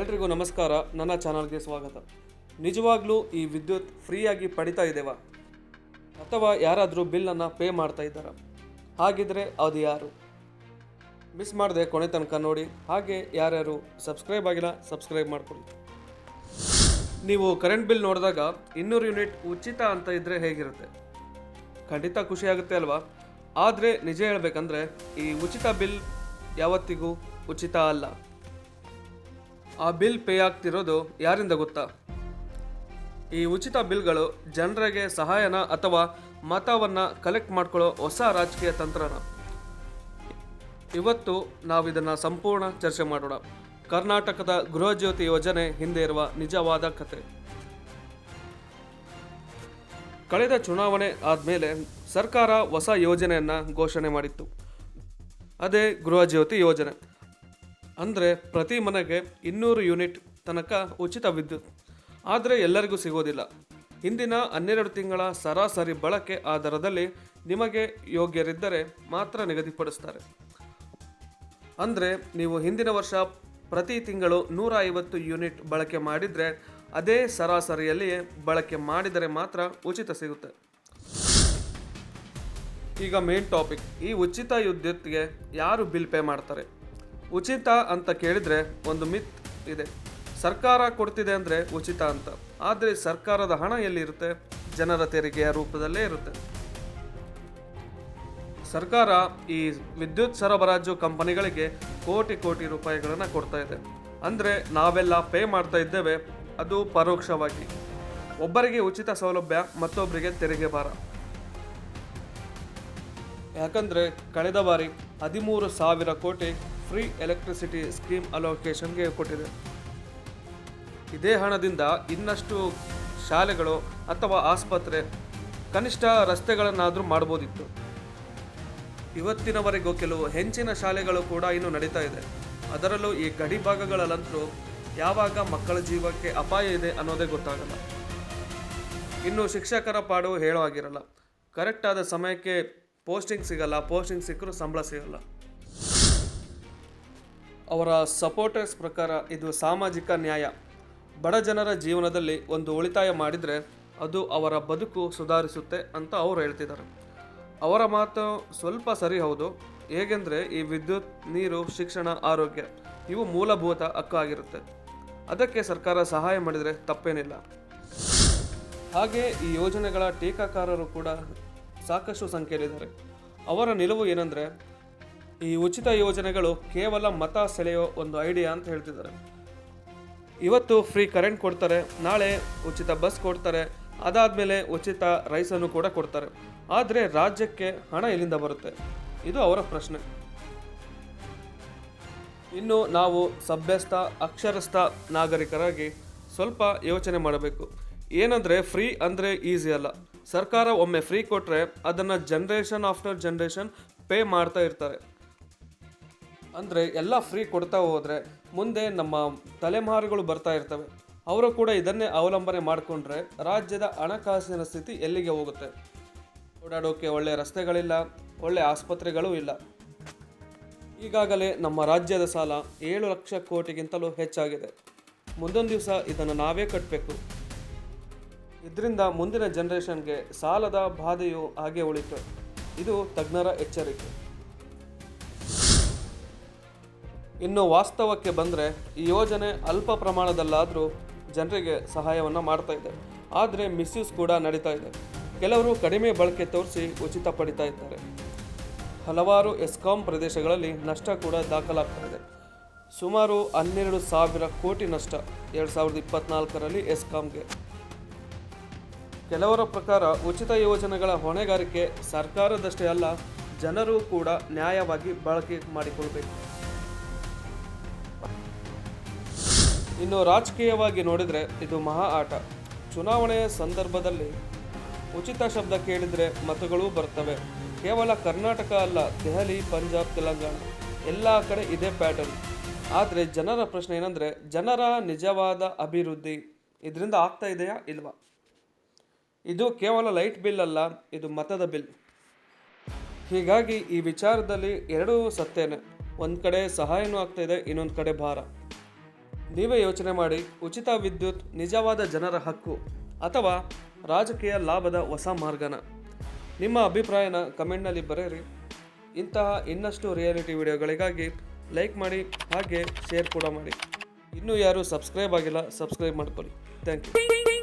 ಎಲ್ರಿಗೂ ನಮಸ್ಕಾರ. ನನ್ನ ಚಾನಲ್ಗೆ ಸ್ವಾಗತ. ನಿಜವಾಗ್ಲೂ ಈ ವಿದ್ಯುತ್ ಫ್ರೀಯಾಗಿ ಪಡಿತಾ ಇದ್ದೇವಾ ಅಥವಾ ಯಾರಾದರೂ ಬಿಲ್ಲನ್ನು ಪೇ ಮಾಡ್ತಾ ಇದ್ದಾರಾ? ಹಾಗಿದ್ರೆ ಅದು ಯಾರು? ಮಿಸ್ ಮಾಡದೆ ಕೊನೆ ತನಕ ನೋಡಿ. ಹಾಗೆ ಯಾರ್ಯಾರು ಸಬ್ಸ್ಕ್ರೈಬ್ ಆಗಿಲ್ಲ, ಸಬ್ಸ್ಕ್ರೈಬ್ ಮಾಡ್ಕೊಳ್ಳಿ. ನೀವು ಕರೆಂಟ್ ಬಿಲ್ ನೋಡಿದಾಗ ಇನ್ನೂರು ಯೂನಿಟ್ ಉಚಿತ ಅಂತ ಇದ್ದರೆ ಹೇಗಿರುತ್ತೆ? ಖಂಡಿತ ಖುಷಿ ಆಗುತ್ತೆ ಅಲ್ವಾ? ಆದರೆ ನಿಜ ಹೇಳಬೇಕಂದ್ರೆ ಈ ಉಚಿತ ಬಿಲ್ ಯಾವತ್ತಿಗೂ ಉಚಿತ ಅಲ್ಲ. ಆ ಬಿಲ್ ಪೇ ಆಗ್ತಿರೋದು ಯಾರಿಂದ ಗೊತ್ತಾ? ಈ ಉಚಿತ ಬಿಲ್ಗಳು ಜನರಿಗೆ ಸಹಾಯನ ಅಥವಾ ಮತವನ್ನು ಕಲೆಕ್ಟ್ ಮಾಡ್ಕೊಳ್ಳೋ ಹೊಸ ರಾಜಕೀಯ ತಂತ್ರನ. ಇವತ್ತು ನಾವು ಇದನ್ನು ಸಂಪೂರ್ಣ ಚರ್ಚೆ ಮಾಡೋಣ. ಕರ್ನಾಟಕದ ಗೃಹಜ್ಯೋತಿ ಯೋಜನೆ ಹಿಂದೆ ಇರುವ ನಿಜವಾದ ಕತೆ. ಕಳೆದ ಚುನಾವಣೆ ಆದಮೇಲೆ ಸರ್ಕಾರ ಹೊಸ ಯೋಜನೆಯನ್ನು ಘೋಷಣೆ ಮಾಡಿತ್ತು. ಅದೇ ಗೃಹಜ್ಯೋತಿ ಯೋಜನೆ. ಅಂದರೆ ಪ್ರತಿ ಮನೆಗೆ ಇನ್ನೂರು ಯೂನಿಟ್ ತನಕ ಉಚಿತ ವಿದ್ಯುತ್. ಆದರೆ ಎಲ್ಲರಿಗೂ ಸಿಗೋದಿಲ್ಲ. ಹಿಂದಿನ ಹನ್ನೆರಡು ತಿಂಗಳ ಸರಾಸರಿ ಬಳಕೆ ಆಧಾರದಲ್ಲಿ ನಿಮಗೆ ಯೋಗ್ಯರಿದ್ದರೆ ಮಾತ್ರ ನಿಗದಿಪಡಿಸ್ತಾರೆ. ಅಂದರೆ ನೀವು ಹಿಂದಿನ ವರ್ಷ ಪ್ರತಿ ತಿಂಗಳು ನೂರ ಐವತ್ತು ಯೂನಿಟ್ ಬಳಕೆ ಮಾಡಿದರೆ ಅದೇ ಸರಾಸರಿಯಲ್ಲಿಯೇ ಬಳಕೆ ಮಾಡಿದರೆ ಮಾತ್ರ ಉಚಿತ ಸಿಗುತ್ತೆ. ಈಗ ಮೇನ್ ಟಾಪಿಕ್ ಈ ಉಚಿತ ವಿದ್ಯುತ್ಗೆ ಯಾರು ಬಿಲ್ ಪೇ ಮಾಡ್ತಾರೆ? ಉಚಿತ ಅಂತ ಕೇಳಿದರೆ ಒಂದು ಮಿತ್ ಇದೆ. ಸರ್ಕಾರ ಕೊಡ್ತಿದೆ ಅಂದರೆ ಉಚಿತ ಅಂತ. ಆದರೆ ಸರ್ಕಾರದ ಹಣ ಎಲ್ಲಿರುತ್ತೆ? ಜನರ ತೆರಿಗೆಯ ರೂಪದಲ್ಲೇ ಇರುತ್ತೆ. ಸರ್ಕಾರ ಈ ವಿದ್ಯುತ್ ಸರಬರಾಜು ಕಂಪನಿಗಳಿಗೆ ಕೋಟಿ ಕೋಟಿ ರೂಪಾಯಿಗಳನ್ನು ಕೊಡ್ತಾ ಇದೆ. ಅಂದರೆ ನಾವೆಲ್ಲ ಪೇ ಮಾಡ್ತಾ ಇದ್ದೇವೆ, ಅದು ಪರೋಕ್ಷವಾಗಿ. ಒಬ್ಬರಿಗೆ ಉಚಿತ ಸೌಲಭ್ಯ ಮತ್ತೊಬ್ಬರಿಗೆ ತೆರಿಗೆ ಭಾರ. ಯಾಕಂದರೆ ಕಳೆದ ಬಾರಿ ಹದಿಮೂರು ಸಾವಿರ ಕೋಟಿ ಫ್ರೀ ಎಲೆಕ್ಟ್ರಿಸಿಟಿ ಸ್ಕೀಮ್ ಅಲೋಕೇಶನ್ಗೆ ಕೊಟ್ಟಿದೆ. ಇದೇ ಹಣದಿಂದ ಇನ್ನಷ್ಟು ಶಾಲೆಗಳು ಅಥವಾ ಆಸ್ಪತ್ರೆ, ಕನಿಷ್ಠ ರಸ್ತೆಗಳನ್ನಾದರೂ ಮಾಡ್ಬೋದಿತ್ತು. ಇವತ್ತಿನವರೆಗೂ ಕೆಲವು ಹೆಂಚಿನ ಶಾಲೆಗಳು ಕೂಡ ಇನ್ನು ನಡೀತಾ ಇದೆ. ಅದರಲ್ಲೂ ಈ ಗಡಿ ಭಾಗಗಳಲ್ಲಂತೂ ಯಾವಾಗ ಮಕ್ಕಳ ಜೀವಕ್ಕೆ ಅಪಾಯ ಇದೆ ಅನ್ನೋದೇ ಗೊತ್ತಾಗಲ್ಲ. ಇನ್ನು ಶಿಕ್ಷಕರ ಪಾಡು ಹೇಳೋ ಆಗಿರಲ್ಲ ಕರೆಕ್ಟಾದ ಸಮಯಕ್ಕೆ ಪೋಸ್ಟಿಂಗ್ ಸಿಗಲ್ಲ, ಪೋಸ್ಟಿಂಗ್ ಸಿಕ್ಕರೂ ಸಂಬಳ ಸಿಗಲ್ಲ. ಅವರ ಸಪೋರ್ಟರ್ಸ್ ಪ್ರಕಾರ ಇದು ಸಾಮಾಜಿಕ ನ್ಯಾಯ. ಬಡ ಜನರ ಜೀವನದಲ್ಲಿ ಒಂದು ಉಳಿತಾಯ ಮಾಡಿದರೆ ಅದು ಅವರ ಬದುಕು ಸುಧಾರಿಸುತ್ತೆ ಅಂತ ಅವರು ಹೇಳ್ತಿದ್ದಾರೆ. ಅವರ ಮಾತು ಸ್ವಲ್ಪ ಸರಿ ಹೌದು. ಹೇಗೆಂದರೆ ಈ ವಿದ್ಯುತ್, ನೀರು, ಶಿಕ್ಷಣ, ಆರೋಗ್ಯ ಇವು ಮೂಲಭೂತ ಹಕ್ಕು ಆಗಿರುತ್ತೆ. ಅದಕ್ಕೆ ಸರ್ಕಾರ ಸಹಾಯ ಮಾಡಿದರೆ ತಪ್ಪೇನಿಲ್ಲ. ಹಾಗೆ ಈ ಯೋಜನೆಗಳ ಟೀಕಾಕಾರರು ಕೂಡ ಸಾಕಷ್ಟು ಸಂಖ್ಯೆಯಲ್ಲಿದ್ದಾರೆ. ಅವರ ನಿಲುವು ಏನಂದರೆ ಈ ಉಚಿತ ಯೋಜನೆಗಳು ಕೇವಲ ಮತ ಸೆಳೆಯೋ ಒಂದು ಐಡಿಯಾ ಅಂತ ಹೇಳ್ತಿದ್ದಾರೆ. ಇವತ್ತು ಫ್ರೀ ಕರೆಂಟ್ ಕೊಡ್ತಾರೆ, ನಾಳೆ ಉಚಿತ ಬಸ್ ಕೊಡ್ತಾರೆ, ಅದಾದಮೇಲೆ ಉಚಿತ ರೈಸನ್ನು ಕೂಡ ಕೊಡ್ತಾರೆ. ಆದರೆ ರಾಜ್ಯಕ್ಕೆ ಹಣ ಎಲ್ಲಿಂದ ಬರುತ್ತೆ? ಇದು ಅವರ ಪ್ರಶ್ನೆ. ಇನ್ನು ನಾವು ಸಭ್ಯಸ್ಥ, ಅಕ್ಷರಸ್ಥ ನಾಗರಿಕರಾಗಿ ಸ್ವಲ್ಪ ಯೋಚನೆ ಮಾಡಬೇಕು. ಏನಂದರೆ ಫ್ರೀ ಅಂದರೆ ಈಸಿ ಅಲ್ಲ. ಸರ್ಕಾರ ಒಮ್ಮೆ ಫ್ರೀ ಕೊಟ್ಟರೆ ಅದನ್ನು ಜನ್ರೇಷನ್ ಆಫ್ಟರ್ ಜನ್ರೇಷನ್ ಪೇ ಮಾಡ್ತಾ ಇರ್ತಾರೆ. ಅಂದರೆ ಎಲ್ಲ ಫ್ರೀ ಕೊಡ್ತಾ ಹೋದರೆ ಮುಂದೆ ನಮ್ಮ ತಲೆಮಾರುಗಳು ಬರ್ತಾ ಇರ್ತವೆ. ಅವರು ಕೂಡ ಇದನ್ನೇ ಅವಲಂಬನೆ ಮಾಡಿಕೊಂಡ್ರೆ ರಾಜ್ಯದ ಹಣಕಾಸಿನ ಸ್ಥಿತಿ ಎಲ್ಲಿಗೆ ಹೋಗುತ್ತೆ? ಓಡಾಡೋಕ್ಕೆ ಒಳ್ಳೆ ರಸ್ತೆಗಳಿಲ್ಲ, ಒಳ್ಳೆ ಆಸ್ಪತ್ರೆಗಳೂ ಇಲ್ಲ. ಈಗಾಗಲೇ ನಮ್ಮ ರಾಜ್ಯದ ಸಾಲ ಏಳು ಲಕ್ಷ ಕೋಟಿಗಿಂತಲೂ ಹೆಚ್ಚಾಗಿದೆ. ಮುಂದೊಂದು ದಿವಸ ಇದನ್ನು ನಾವೇ ಕಟ್ಟಬೇಕು ಇದರಿಂದ ಮುಂದಿನ ಜನ್ರೇಷನ್ಗೆ ಸಾಲದ ಬಾಧೆಯು ಹಾಗೆ ಉಳಿತು. ಇದು ತಜ್ಞರ ಎಚ್ಚರಿಕೆ. ಇನ್ನು ವಾಸ್ತವಕ್ಕೆ ಬಂದರೆ ಈ ಯೋಜನೆ ಅಲ್ಪ ಪ್ರಮಾಣದಲ್ಲಾದರೂ ಜನರಿಗೆ ಸಹಾಯವನ್ನು ಮಾಡ್ತಾ ಇದೆ. ಆದರೆ ಮಿಸ್ಯೂಸ್ ಕೂಡ ನಡೀತಾ ಇದೆ. ಕೆಲವರು ಕಡಿಮೆ ಬಳಕೆ ತೋರಿಸಿ ಉಚಿತ ಪಡಿತಾ ಇದ್ದಾರೆ. ಹಲವಾರು ಎಸ್ಕಾಂ ಪ್ರದೇಶಗಳಲ್ಲಿ ನಷ್ಟ ಕೂಡ ದಾಖಲಾಗ್ತಾ ಇದೆ. ಸುಮಾರು ಹನ್ನೆರಡು ಸಾವಿರ ಕೋಟಿ ನಷ್ಟ ಎರಡು ಸಾವಿರದ ಇಪ್ಪತ್ನಾಲ್ಕರಲ್ಲಿ ಎಸ್ಕಾಂಗೆ. ಕೆಲವರ ಪ್ರಕಾರ ಉಚಿತ ಯೋಜನೆಗಳ ಹೊಣೆಗಾರಿಕೆ ಸರ್ಕಾರದಷ್ಟೇ ಅಲ್ಲ, ಜನರು ಕೂಡ ನ್ಯಾಯವಾಗಿ ಬಳಕೆ ಮಾಡಿಕೊಳ್ಬೇಕು. ಇನ್ನು ರಾಜಕೀಯವಾಗಿ ನೋಡಿದರೆ ಇದು ಮಹಾ ಆಟ. ಚುನಾವಣೆಯ ಸಂದರ್ಭದಲ್ಲಿ ಉಚಿತ ಶಬ್ದ ಕೇಳಿದರೆ ಮತಗಳು ಬರ್ತವೆ. ಕೇವಲ ಕರ್ನಾಟಕ ಅಲ್ಲ, ದೆಹಲಿ, ಪಂಜಾಬ್, ತೆಲಂಗಾಣ, ಎಲ್ಲ ಕಡೆ ಇದೇ ಪ್ಯಾಟರ್ನ್ ಆದರೆ ಜನರ ಪ್ರಶ್ನೆ ಏನಂದರೆ, ಜನರ ನಿಜವಾದ ಅಭಿವೃದ್ಧಿ ಇದರಿಂದ ಆಗ್ತಾ ಇದೆಯಾ ಇಲ್ವಾ? ಇದು ಕೇವಲ ಲೈಟ್ ಬಿಲ್ ಅಲ್ಲ, ಇದು ಮತದ ಬಿಲ್ ಹೀಗಾಗಿ ಈ ವಿಚಾರದಲ್ಲಿ ಎರಡೂ ಸತ್ಯನೇ ಒಂದು ಕಡೆ ಸಹಾಯನೂ ಆಗ್ತಾ ಇದೆ, ಇನ್ನೊಂದು ಕಡೆ ಭಾರ. ನೀವೇ ಯೋಚನೆ ಮಾಡಿ, ಉಚಿತ ವಿದ್ಯುತ್ ನಿಜವಾದ ಜನರ ಹಕ್ಕು ಅಥವಾ ರಾಜಕೀಯ ಲಾಭದ ಹೊಸ ಮಾರ್ಗನ. ನಿಮ್ಮ ಅಭಿಪ್ರಾಯನ ಕಮೆಂಟ್ನಲ್ಲಿ ಬರೆಯಿರಿ. ಇಂತಹ ಇನ್ನಷ್ಟು ರಿಯಾಲಿಟಿ ವಿಡಿಯೋಗಳಿಗಾಗಿ ಲೈಕ್ ಮಾಡಿ, ಹಾಗೆ ಶೇರ್ ಕೂಡ ಮಾಡಿ. ಇನ್ನೂ ಯಾರು ಸಬ್ಸ್ಕ್ರೈಬ್ ಆಗಿಲ್ಲ, ಸಬ್ಸ್ಕ್ರೈಬ್ ಮಾಡ್ಕೊಳ್ಳಿ. Thank you.